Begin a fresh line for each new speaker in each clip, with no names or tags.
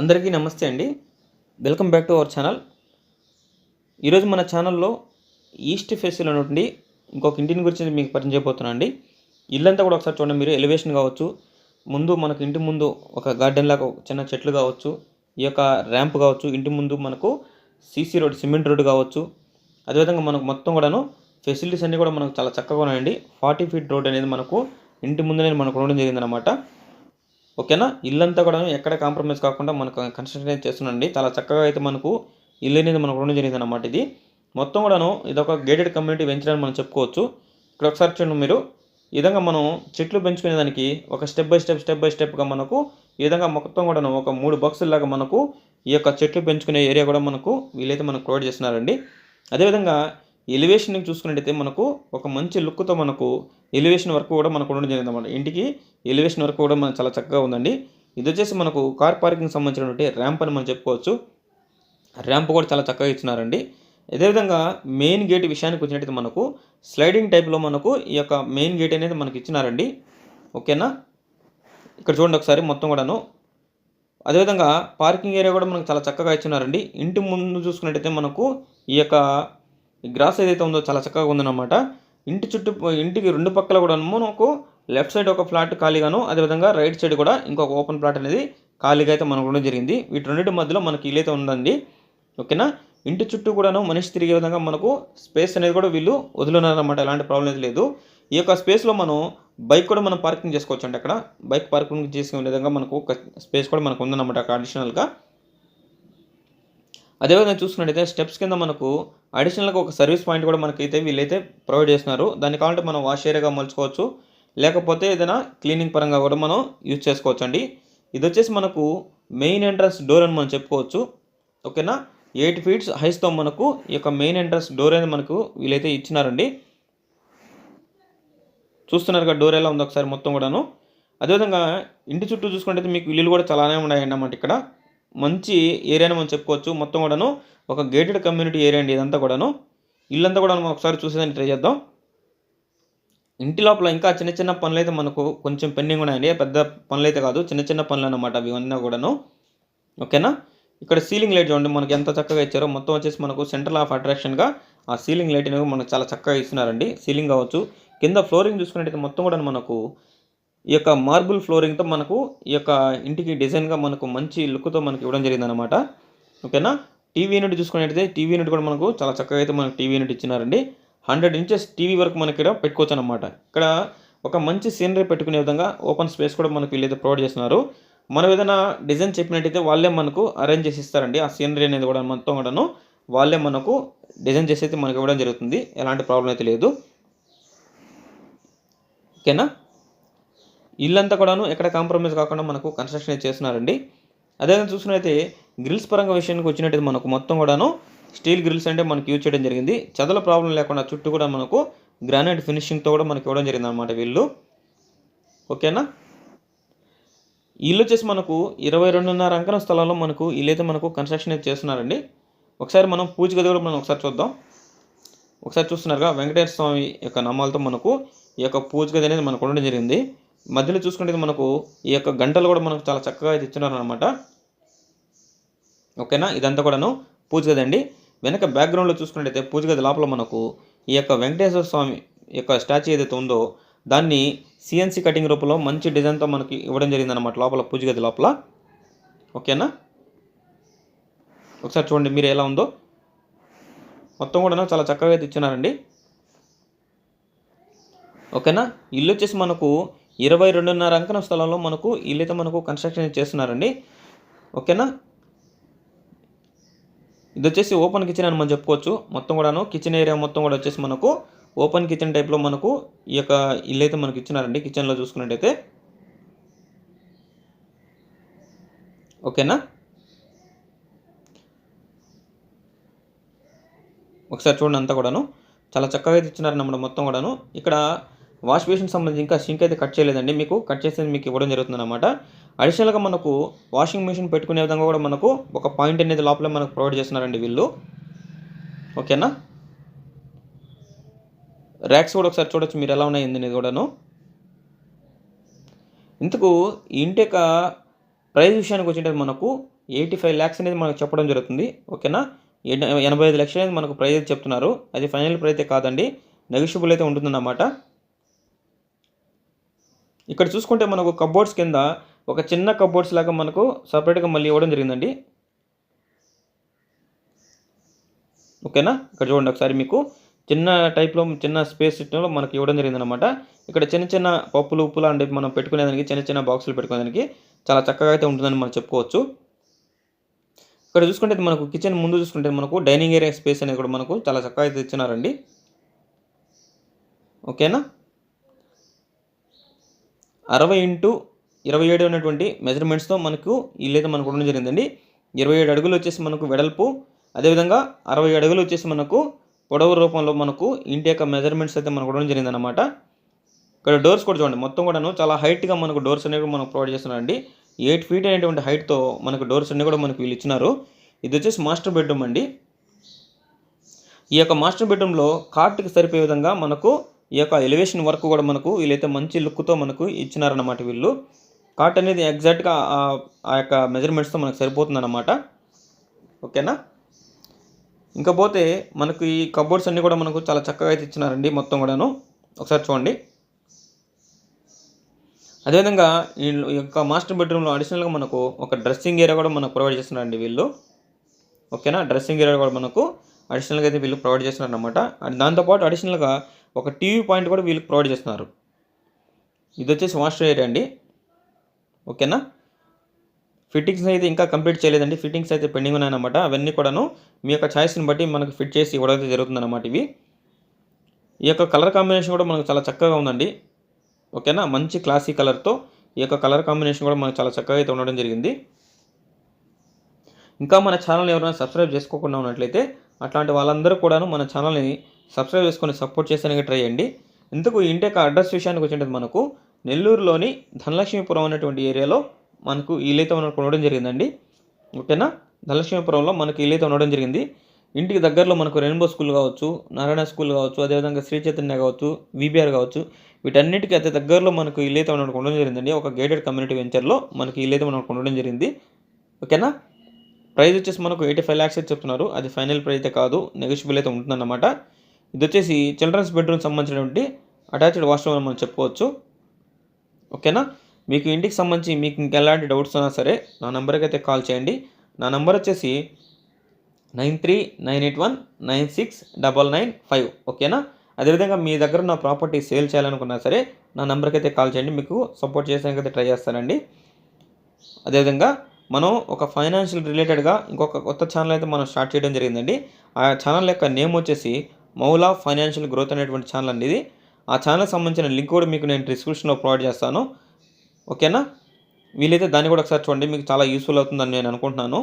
అందరికీ నమస్తే అండి. Welcome back to our channel ఈరోజు మన ఛానల్లో ఈస్ట్ ఫేస్లో ఉన్నటువంటి ఇంకొక ఇంటిని గురించి మీకు పరిచయం చేయబోతున్నాను అండి. ఇల్లంతా కూడా ఒకసారి చూడండి మీరు ఎలివేషన్ కావచ్చు ముందు మనకు ఇంటి ముందు ఒక గార్డెన్ లాగా ఒక చిన్న చెట్లు కావచ్చు ఈ యొక్క ర్యాంప్ కావచ్చు ఇంటి ముందు మనకు సీసీ రోడ్ సిమెంట్ రోడ్ కావచ్చు. అదేవిధంగా మనకు మొత్తం కూడాను ఫెసిలిటీస్ అన్నీ కూడా మనకు చాలా చక్కగా ఉన్నాయండి. ఫార్టీ ఫీట్ రోడ్ అనేది మనకు ఇంటి ముందునే మనకు ఉండడం జరిగిందనమాట ఓకేనా? ఇల్లంతా కూడా ఎక్కడ కాంప్రమైజ్ కాకుండా మనకు కన్స్ట్రక్షన్ అయితే చేస్తున్నాండి చాలా చక్కగా అయితే మనకు ఇల్లు అనేది మనకు ఉండడం జరిగింది అనమాట ఇది. మొత్తం కూడాను ఇది ఒక గేటెడ్ కమ్యూనిటీ వెంచర్ మనం చెప్పుకోవచ్చు. ఇక్కడ ఒకసారి చూడండి మీరు. ఈ విధంగా మనం చెట్లు పెంచుకునే దానికి ఒక step by step step by స్టెప్గా మనకు ఈ విధంగా మొత్తం కూడాను ఒక మూడు బాక్సుల్లాగా మనకు ఈ యొక్క చెట్లు పెంచుకునే ఏరియా కూడా మనకు వీలైతే మనకు ప్రొవైడ్ చేస్తున్నారండి. అదేవిధంగా ఎలివేషన్ చూసుకున్నట్టయితే మనకు ఒక మంచి లుక్తో మనకు ఎలివేషన్ వరకు కూడా మనకు ఉండడం జరిగింది అనమాట ఇంటికి ఎలివేషన్ వరకు కూడా మనకు చాలా చక్కగా ఉందండి. ఇది వచ్చేసి మనకు కార్ పార్కింగ్ సంబంధించినటువంటి ర్యాంప్ అని మనం చెప్పుకోవచ్చు. ర్యాంప్ కూడా చాలా చక్కగా ఇచ్చినారండి అదేవిధంగా మెయిన్ గేట్ విషయానికి వచ్చినట్టయితే మనకు స్లైడింగ్ టైప్లో మనకు ఈ యొక్క మెయిన్ గేట్ అనేది మనకి ఇచ్చినారండి. ఓకేనా? ఇక్కడ చూడండి ఒకసారి మొత్తం కూడాను. అదేవిధంగా పార్కింగ్ ఏరియా కూడా మనకు చాలా చక్కగా ఇచ్చినారండి. ఇంటి ముందు చూసుకున్నట్టయితే మనకు ఈ యొక్క గ్రాస్ ఏదైతే ఉందో చాలా చక్కగా ఉందన్నమాట. ఇంటి చుట్టూ ఇంటికి రెండు పక్కల కూడా మనకు లెఫ్ట్ సైడ్ ఒక ఫ్లాట్ ఖాళీగాను అదేవిధంగా రైట్ సైడ్ కూడా ఇంకొక ఓపెన్ ప్లాట్ అనేది ఖాళీగా అయితే మనకు ఉండడం జరిగింది. వీటి రెండింటి మధ్యలో మనకి ఇల్లు ఉందండి. ఓకేనా? ఇంటి చుట్టూ కూడాను మనిషి తిరిగే విధంగా మనకు స్పేస్ అనేది కూడా వీళ్ళు వదిలినారనమాట ఎలాంటి ప్రాబ్లం అయితే లేదు. ఈ యొక్క స్పేస్లో మనం బైక్ కూడా మనం పార్కింగ్ చేసుకోవచ్చు అండి అక్కడ. బైక్ పార్కింగ్ చేసుకునే విధంగా మనకు ఒక స్పేస్ కూడా మనకు ఉందన్నమాట అక్కడ అడిషనల్గా. అదేవిధంగా చూసుకున్నట్టయితే స్టెప్స్ కింద మనకు అడిషనల్గా ఒక సర్వీస్ పాయింట్ కూడా మనకైతే వీళ్ళైతే ప్రొవైడ్ చేస్తున్నారు. దాన్ని కావాలంటే మనం వాష్ ఏరియాగా మలుచుకోవచ్చు. లేకపోతే ఏదైనా క్లీనింగ్ పరంగా కూడా మనం యూజ్ చేసుకోవచ్చు అండి ఇది వచ్చేసి మనకు మెయిన్ ఎంట్రన్స్ డోర్ అని మనం చెప్పుకోవచ్చు. ఓకేనా? ఎయిట్ ఫీట్స్ హైస్తో మనకు ఈ యొక్క మెయిన్ ఎంట్రన్స్ డోర్ అనేది మనకు వీళ్ళైతే ఇచ్చినారండి. చూస్తున్నారుగా డోర్ ఎలా ఉంది ఒకసారి మొత్తం కూడాను. అదేవిధంగా ఇంటి చుట్టూ చూసుకుంటే మీకు ఇల్లులు కూడా చాలానే ఉన్నాయండి అన్నమాట ఇక్కడ. మంచి ఏరియాని మనం చెప్పుకోవచ్చు. మొత్తం కూడాను ఒక గేటెడ్ కమ్యూనిటీ ఏరియా అండి ఇదంతా కూడాను. ఇల్లంతా కూడా మనం ఒకసారి చూసేదాన్ని ట్రై చేద్దాం. ఇంటి లోపల ఇంకా చిన్న చిన్న పనులు అయితే మనకు కొంచెం పెండింగ్ ఉన్నాయండి. పెద్ద పనులు అయితే కాదు. చిన్న చిన్న పనులు అన్నమాట అవి కూడాను. ఓకేనా? ఇక్కడ సీలింగ్ లైట్ చూడండి. మనకి ఎంత చక్కగా ఇచ్చారో మొత్తం వచ్చేసి మనకు సెంట్రల్ ఆఫ్ అట్రాక్షన్గా ఆ సీలింగ్ లైట్ అనేది మనకు చాలా చక్కగా ఇస్తున్నారండి. సీలింగ్ కావచ్చు. కింద ఫ్లోరింగ్ చూసుకున్నట్టయితే మొత్తం కూడా మనకు ఈ యొక్క మార్బుల్ ఫ్లోరింగ్తో మనకు ఈ యొక్క ఇంటికి డిజైన్గా మనకు మంచి లుక్తో మనకి ఇవ్వడం జరిగిందనమాట ఓకేనా? టీవీ యూనిట్ చూసుకున్నట్టయితే టీవీ యూనిట్ కూడా మనకు చాలా చక్కగా అయితే మనకు టీవీ యూనిట్ ఇచ్చినారండి. హండ్రెడ్ ఇంచెస్ టీవీ వరకు మనకి ఇక్కడ పెట్టుకోవచ్చు అనమాట ఇక్కడ ఒక మంచి సీనరీ పెట్టుకునే విధంగా ఓపెన్ స్పేస్ కూడా మనకు వీళ్ళైతే ప్రొవైడ్ చేస్తున్నారు. మనం ఏదైనా డిజైన్ చెప్పినట్టయితే వాళ్ళే మనకు అరేంజ్ చేసి ఇస్తారండి. ఆ సీనరీ అనేది కూడా మొత్తం కూడాను వాళ్ళే మనకు డిజైన్ చేసి అయితే మనకు ఇవ్వడం జరుగుతుంది. ఎలాంటి ప్రాబ్లం అయితే లేదు. ఓకేనా? ఇల్లంతా కూడాను ఎక్కడ కాంప్రమైజ్ కాకుండా మనకు కన్స్ట్రక్షన్ చేస్తున్నారండి. అదేవిధంగా చూసినట్టయితే గ్రిల్స్ పరంగా విషయానికి వచ్చినట్టయితే మనకు మొత్తం కూడాను స్టీల్ గ్రిల్స్ అంటే మనకి యూజ్ చేయడం జరిగింది. చదల ప్రాబ్లం లేకుండా చుట్టూ కూడా మనకు గ్రానైట్ ఫినిషింగ్తో కూడా మనకి ఇవ్వడం జరిగింది అనమాట వీళ్ళు ఓకేనా ఇల్లు వచ్చేసి మనకు ఇరవై రెండున్నర అంకన స్థలంలో మనకు ఇల్లు మనకు కన్స్ట్రక్షన్ అయితే చేస్తున్నారండి. ఒకసారి మనం పూజ గది కూడా మనం ఒకసారి చూద్దాం. ఒకసారి చూస్తున్నారుగా వెంకటేశ్వర స్వామి యొక్క నామాలతో మనకు ఈ యొక్క పూజ గది అనేది మనకు ఉండడం జరిగింది. మధ్యలో చూసుకుంటే మనకు ఈ యొక్క గంటలు కూడా మనకు చాలా చక్కగా అయితే ఇచ్చినారు ఓకేనా? ఇదంతా కూడాను పూజ గది అండి వెనక బ్యాక్గ్రౌండ్లో చూసుకున్నట్టయితే పూజ గది లోపల మనకు ఈ యొక్క వెంకటేశ్వర స్వామి యొక్క స్టాచ్యూ ఏదైతే ఉందో దాన్ని సిఎన్సి కటింగ్ రూపంలో మంచి డిజైన్తో మనకి ఇవ్వడం జరిగిందనమాట లోపల పూజ గది లోపల. ఓకేనా? ఒకసారి చూడండి మీరు ఎలా ఉందో. మొత్తం కూడా చాలా చక్కగా అయితే ఇచ్చినారండి ఓకేనా? ఇల్లు వచ్చేసి మనకు ఇరవై రెండున్నర అంకన స్థలంలో మనకు ఇల్లు అయితే మనకు కన్స్ట్రక్షన్ చేస్తున్నారండి. ఓకేనా? ఇది వచ్చేసి ఓపెన్ కిచెన్ అని మనం చెప్పుకోవచ్చు. మొత్తం కూడాను కిచెన్ ఏరియా మొత్తం కూడా వచ్చేసి మనకు ఓపెన్ కిచెన్ టైప్లో మనకు ఈ యొక్క ఇల్లు అయితే మనకి ఇచ్చినారండి. కిచెన్లో చూసుకున్నట్టయితే. ఓకేనా? ఒకసారి చూడండి అంతా కూడాను. చాలా చక్కగా అయితే ఇచ్చినారన్నమాట మొత్తం కూడాను. ఇక్కడ వాష్ బేసిన్ సంబంధించి ఇంకా సింక్ అయితే కట్ చేయలేదండి. మీకు కట్ చేసేది మీకు ఇవ్వడం జరుగుతుంది అనమాట అడిషనల్గా మనకు వాషింగ్ మిషన్ పెట్టుకునే విధంగా కూడా మనకు ఒక పాయింట్ అనేది లోపల మనకు ప్రొవైడ్ చేస్తున్నారండి వీళ్ళు. ఓకేనా? ర్యాక్స్ కూడా ఒకసారి చూడొచ్చు మీరు ఎలా ఉన్నాయి అనేది కూడాను. ఇంతకు ఈ ఇంటి యొక్క ప్రైస్ విషయానికి వచ్చింటే మనకు ఎయిటీ ఫైవ్ ల్యాక్స్ అనేది మనకు చెప్పడం జరుగుతుంది. ఓకేనా? ఎనభై ఐదు లక్షలు అనేది మనకు ప్రైస్ చెప్తున్నారు. అది ఫైనల్ ప్రైజ్ అయితే కాదండి. నెగిషియబుల్ అయితే ఉంటుందన్నమాట. ఇక్కడ చూసుకుంటే మనకు కబోర్డ్స్ కింద ఒక చిన్న కబోర్డ్స్ లాగా మనకు సపరేట్గా మళ్ళీ ఇవ్వడం జరిగిందండి. ఓకేనా? ఇక్కడ చూడండి ఒకసారి మీకు చిన్న టైప్లో చిన్న స్పేస్ సిస్టంలో మనకి ఇవ్వడం జరిగిందనమాట ఇక్కడ చిన్న చిన్న పప్పులు ఉప్పులు అంటే మనం పెట్టుకునేదానికి చిన్న చిన్న బాక్సులు పెట్టుకునేదానికి చాలా చక్కగా అయితే ఉంటుందని మనం చెప్పుకోవచ్చు. ఇక్కడ చూసుకుంటే ఇది మనకు కిచెన్ ముందు చూసుకుంటే మనకు డైనింగ్ ఏరియా స్పేస్ అనేది కూడా మనకు చాలా చక్కగా అయితే ఇచ్చినారండి. ఓకేనా? అరవై ఇంటూ ఇరవై ఏడు ఉన్నటువంటి మెజర్మెంట్స్తో మనకు ఇల్లైతే మనకు ఉండడం జరిగిందండి. ఇరవై ఏడు అడుగులు వచ్చేసి మనకు వెడల్పు అదేవిధంగా అరవై అడుగులు వచ్చేసి మనకు పొడవు రూపంలో మనకు ఇంటి యొక్క మెజర్మెంట్స్ అయితే మనకు ఉండడం జరిగింది అనమాట ఇక్కడ డోర్స్ కూడా చూడండి మొత్తం కూడాను చాలా హైట్గా మనకు డోర్స్ అనేవి కూడా మనకు ప్రొవైడ్ చేస్తున్నారండి. ఎయిట్ ఫీట్ అనేటువంటి హైట్తో మనకు డోర్స్ అన్ని కూడా మనకు వీళ్ళు ఇచ్చినారు. ఇది వచ్చేసి మాస్టర్ బెడ్రూమ్ అండి. ఈ యొక్క మాస్టర్ బెడ్రూమ్లో కార్ట్కి సరిపోయే విధంగా మనకు ఈ యొక్క ఎలివేషన్ వర్క్ కూడా మనకు వీళ్ళైతే మంచి లుక్తో మనకు ఇచ్చినారన్నమాట వీళ్ళు. కార్ట్ అనేది ఎగ్జాక్ట్గా ఆ- ఆ యొక్క మెజర్మెంట్స్తో మనకు సరిపోతుందన్నమాట. ఓకేనా ఇంకా పోతే మనకు ఈ కబోర్డ్స్ అన్నీ కూడా మనకు చాలా చక్కగా అయితే ఇచ్చినారండి మొత్తం కూడాను. ఒకసారి చూడండి. అదేవిధంగా ఈ ఈ యొక్క మాస్టర్ బెడ్రూమ్లో అడిషనల్గా మనకు ఒక డ్రెస్సింగ్ ఏరియా కూడా మనకు ప్రొవైడ్ చేస్తున్నారండి వీళ్ళు. ఓకేనా డ్రెస్సింగ్ ఏరియా కూడా మనకు అడిషనల్గా అయితే వీళ్ళు ప్రొవైడ్ చేస్తున్నారు అనమాట దాంతోపాటు అడిషనల్గా ఒక టీవీ పాయింట్ కూడా వీళ్ళకి ప్రొవైడ్ చేస్తున్నారు. ఇది వచ్చేసి మాస్టర్ ఏరియా అండి. ఓకేనా? ఫిట్టింగ్స్ అయితే ఇంకా కంప్లీట్ చేయలేదండి. ఫిట్టింగ్స్ అయితే పెండింగ్ ఉన్నాయన్నమాట. అవన్నీ కూడాను మీ యొక్క ఛాయిస్ని బట్టి మనకు ఫిట్ చేసి ఇవ్వడం అయితే జరుగుతుందన్నమాట ఇవి. ఈ యొక్క కలర్ కాంబినేషన్ కూడా మనకు చాలా చక్కగా ఉందండి. ఓకేనా? మంచి క్లాసీ కలర్తో ఈ యొక్క కలర్ కాంబినేషన్ కూడా మనకు చాలా చక్కగా అయితే ఉండడం జరిగింది. ఇంకా మన ఛానల్ ఎవరైనా సబ్స్క్రైబ్ చేసుకోకుండా ఉన్నట్లయితే అట్లాంటి వాళ్ళందరూ కూడాను మన ఛానల్ని సబ్స్క్రైబ్ చేసుకొని సపోర్ట్ చేసేందుకు ట్రై చేయండి. ఇందుకు ఇంటి యొక్క అడ్రస్ విషయానికి వచ్చినట్టు మనకు నెల్లూరులోని ధనలక్ష్మీపురం అనేటువంటి ఏరియాలో మనకు ఇల్లైతే మనకు ఉండడం జరిగిందండి. ఓకేనా? ధనలక్ష్మీపురంలో మనకు ఇల్లైతే ఉండడం జరిగింది. ఇంటికి దగ్గరలో మనకు రెయిన్బో స్కూల్ కావచ్చు నారాయణ స్కూల్ కావచ్చు అదేవిధంగా శ్రీ చైతన్య కావచ్చు విబిఆర్ కావచ్చు వీటన్నిటికీ అతి దగ్గరలో మనకు ఇల్లైతే మనకు ఉండడం జరిగిందండి. ఒక గైడెడ్ కమ్యూనిటీ వెంచర్లో మనకి ఇల్లైతే మనకు ఉండడం జరిగింది. ఓకేనా? ప్రైస్ వచ్చేసి మనకు ఎయిటీ ఫైవ్ ల్యాక్స్ అయితే చెప్తున్నారు. అది ఫైనల్ ప్రైస్ అయితే కాదు నెగోషియబుల్ అయితే ఉంటుందన్నమాట. ఇది వచ్చేసి చిల్డ్రన్స్ బెడ్రూమ్ సంబంధించినటువంటి అటాచ్డ్ వాష్రూమ్ అని మనం చెప్పుకోవచ్చు. ఓకేనా? మీకు ఇంటికి సంబంధించి మీకు ఇంకెలాంటి డౌట్స్ ఉన్నా సరే నా నెంబర్కి అయితే కాల్ చేయండి. నా నెంబర్ వచ్చేసి nine three nine eight one nine six double nine five. ఓకేనా? అదేవిధంగా మీ దగ్గర ఉన్న ప్రాపర్టీ సేల్ చేయాలనుకున్నా సరే నా నెంబర్కి అయితే కాల్ చేయండి. మీకు సపోర్ట్ చేసేందుకు అయితే ట్రై చేస్తానండి. అదేవిధంగా మనం ఒక ఫైనాన్షియల్ రిలేటెడ్గా ఇంకొక కొత్త ఛానల్ అయితే మనం స్టార్ట్ చేయడం జరిగిందండి. ఆ ఛానల్ యొక్క నేమ్ వచ్చేసి మౌలా ఫైనాన్షియల్ గ్రోత్ అనేటువంటి ఛానల్ అండి ఇది. ఆ ఛానల్ సంబంధించిన లింక్ కూడా మీకు నేను డిస్క్రిప్షన్లో ప్రొవైడ్ చేస్తాను. ఓకేనా? వీలైతే దాన్ని కూడా ఒకసారి చూడండి. మీకు చాలా యూస్ఫుల్ అవుతుందని నేను అనుకుంటున్నాను.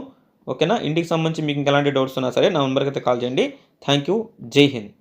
ఓకేనా? ఇంటికి సంబంధించి మీకు ఎలాంటి డౌట్స్ ఉన్నా సరే నా నెంబర్కి అయితే కాల్ చేయండి. థ్యాంక్ యూ జై హింద్